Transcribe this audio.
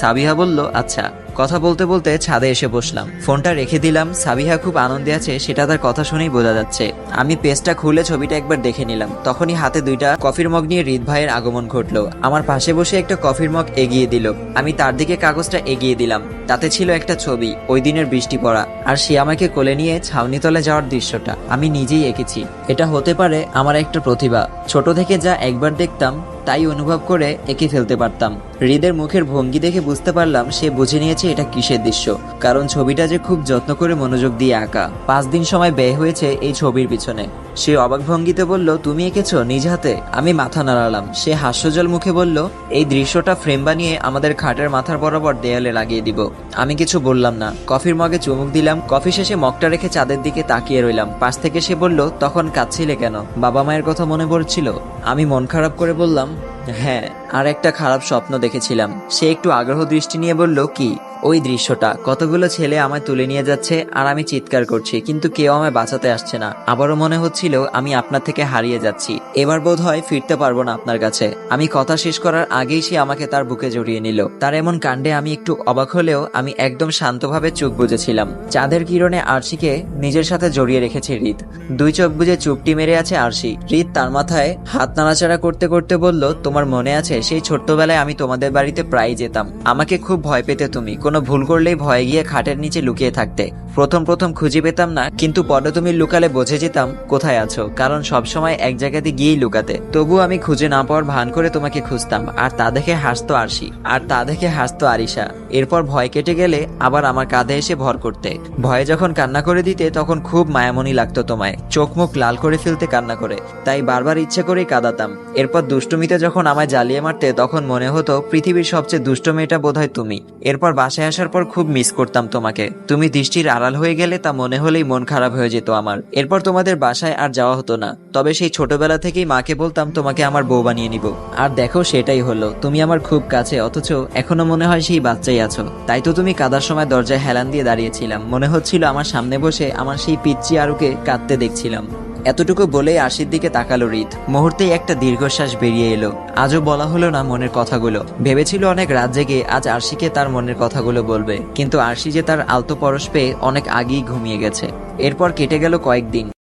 সাবিহা বলল আচ্ছা। কথা বলতে বলতে ছাদে এসে বসলাম। ফোনটা রেখে দিলাম। সাবিহা খুব আনন্দে আছে, সেটা তার কথা শুনেই বোঝা যাচ্ছে। আমি পেজটা খুলে ছবিটা একবার দেখে নিলাম। তখনই হাতে দুইটা কফির মগ নিয়ে হৃদ ভাইয়ের আগমন ঘটলো। আমার পাশে বসে একটা কফির মগ এগিয়ে দিল। আমি তার দিকে কাগজটা এগিয়ে দিলাম। তাতে ছিল একটা ছবি, ওই দিনের বৃষ্টি পড়া। আর সে আমাকে কোলে নিয়ে ছাউনিতলে যাওয়ার দৃশ্যটা। আমি নিজেই এঁকেছি। এটা হতে পারে আমার একটা প্রতিভা। ছোট থেকে যা একবার দেখতাম তাই অনুভব করে এঁকে ফেলতে পারতাম। হৃদের মুখের ভঙ্গি দেখে বুঝতে পারলাম সে বুঝে নিয়েছে এটা কিসের দৃশ্য। কারণ ছবিটা যে খুব যত্ন করে মনোযোগ দিয়ে আঁকা। পাঁচ দিন সময় ব্যয় হয়েছে এই ছবির পিছনে। সে অবাক ভঙ্গিতে বলল, তুমি এঁকেছো নিজ হাতে? আমি মাথা নাড়ালাম। সে হাস্যজল মুখে বলল, এই দৃশ্যটা ফ্রেম বানিয়ে আমাদের খাটের মাথার বরাবর দেয়ালে লাগিয়ে দিব। আমি কিছু বললাম না। কফির মগে চুমুক দিলাম। কফি শেষে মগটা রেখে চাঁদের দিকে তাকিয়ে রইলাম। পাশ থেকে সে বলল, তখন কাঁদছিলে কেন? বাবা মায়ের কথা মনে পড়ছিল। আমি মন খারাপ করে বললাম হ্যাঁ আর একটা খারাপ স্বপ্ন দেখেছিলাম। সে একটু আগ্রহ দৃষ্টি নিয়ে বলল, কি? ওই দৃশ্যটা। কতগুলো ছেলে আমায় তুলে নিয়ে যাচ্ছে আর আমি চিৎকার করছি, কিন্তু কেউ আমায় বাঁচাতে আসছে না। আবারও মনে হচ্ছিল, আমি আপনার থেকে হারিয়ে যাচ্ছি। এবার বোধ হয় ফিরতে পারব না আপনার কাছে। আমি কথা শেষ করার আগেই সে আমাকে তার বুকে জড়িয়ে নিল। তার এমন কাণ্ডে আমি একটু অবাক হলেও আমি একদম শান্তভাবে চোখ বুঝেছিলাম চাঁদের কিরণে আরশিকে নিজের সাথে জড়িয়ে রেখেছে হৃদ দুই চোখ বুঝে চুপটি মেরে আছে আরশি। হৃদ তার মাথায় হাত নাড়াচাড়া করতে করতে বলল, তোমার মনে আছে? সেই ছোট্টবেলায় আমি তোমাদের বাড়িতে প্রায় যেতাম। আমাকে খুব ভয় পেতে তুমি। কোনো ভুল করলেই ভয়ে গিয়ে খাটের নিচে লুকিয়ে থাকতে। প্রথম প্রথম খুঁজে পেতাম না, কিন্তু পরে তুমি লুকালে বুঝে যেতাম কোথায় আছো, কারণ সব সময় এক জায়গাতে গিয়েই লুকাতে। তবু আমি খুঁজে না পাওয়ার ভান করে তোমাকে খুঁজতাম, আর তা দেখে হাসতো আরশি, আর তা দেখে হাসতো আরিশা। এরপর ভয় কেটে গেলে আবার আমার কাঁধে এসে ভর করতে। ভয়ে যখন কান্না করে দিতে, তখন খুব মায়ামনি লাগতো তোমায়। চোখ মুখ লাল করে ফেলতে কান্না করে। তাই বারবার ইচ্ছে করেই কাঁদাতাম। এরপর দুষ্টুমিতে যখন আমায় জ্বালিয়ে মারতে তখন মনে হতো পৃথিবীর সবচেয়ে দুষ্ট মেয়েটা বোধহয় তুমি। এরপর বাসায় আসার পর খুব মিস করতাম তোমাকে। তুমি দৃষ্টির আড়াল হয়ে গেলে তা মনে হলেই মন খারাপ হয়ে যেত আমার। এরপর তোমাদের বাসায় আর যাওয়া হতো না। তবে সেই ছোটবেলা থেকেই মাকে বলতাম তোমাকে আমার বউ বানিয়ে নিব। আর দেখো সেটাই হলো, তুমি আমার খুব কাছে, অথচ এখনও মনে হয় সেই বাচ্চাই আছো। তাই তো তুমি কাদার সময় দরজায় হেলান দিয়ে দাঁড়িয়েছিলাম। মনে হচ্ছিল আমার সামনে বসে আমার সেই পিচ্চি আরুকে কাঁদতে দেখছিলাম। এতটুকু বলেই আশির দিকে তাকালো হৃদ। মুহূর্তেই একটা দীর্ঘশ্বাস বেরিয়ে এলো। আজও বলা হলো না মনের কথাগুলো। ভেবেছিল অনেক রাত জেগে আজ আরশিকে তার মনের কথাগুলো বলবে। কিন্তু আরশি যে তার আলতো পরশ পেয়ে অনেক আগেই ঘুমিয়ে গেছে। এরপর কেটে গেল কয়েকদিন।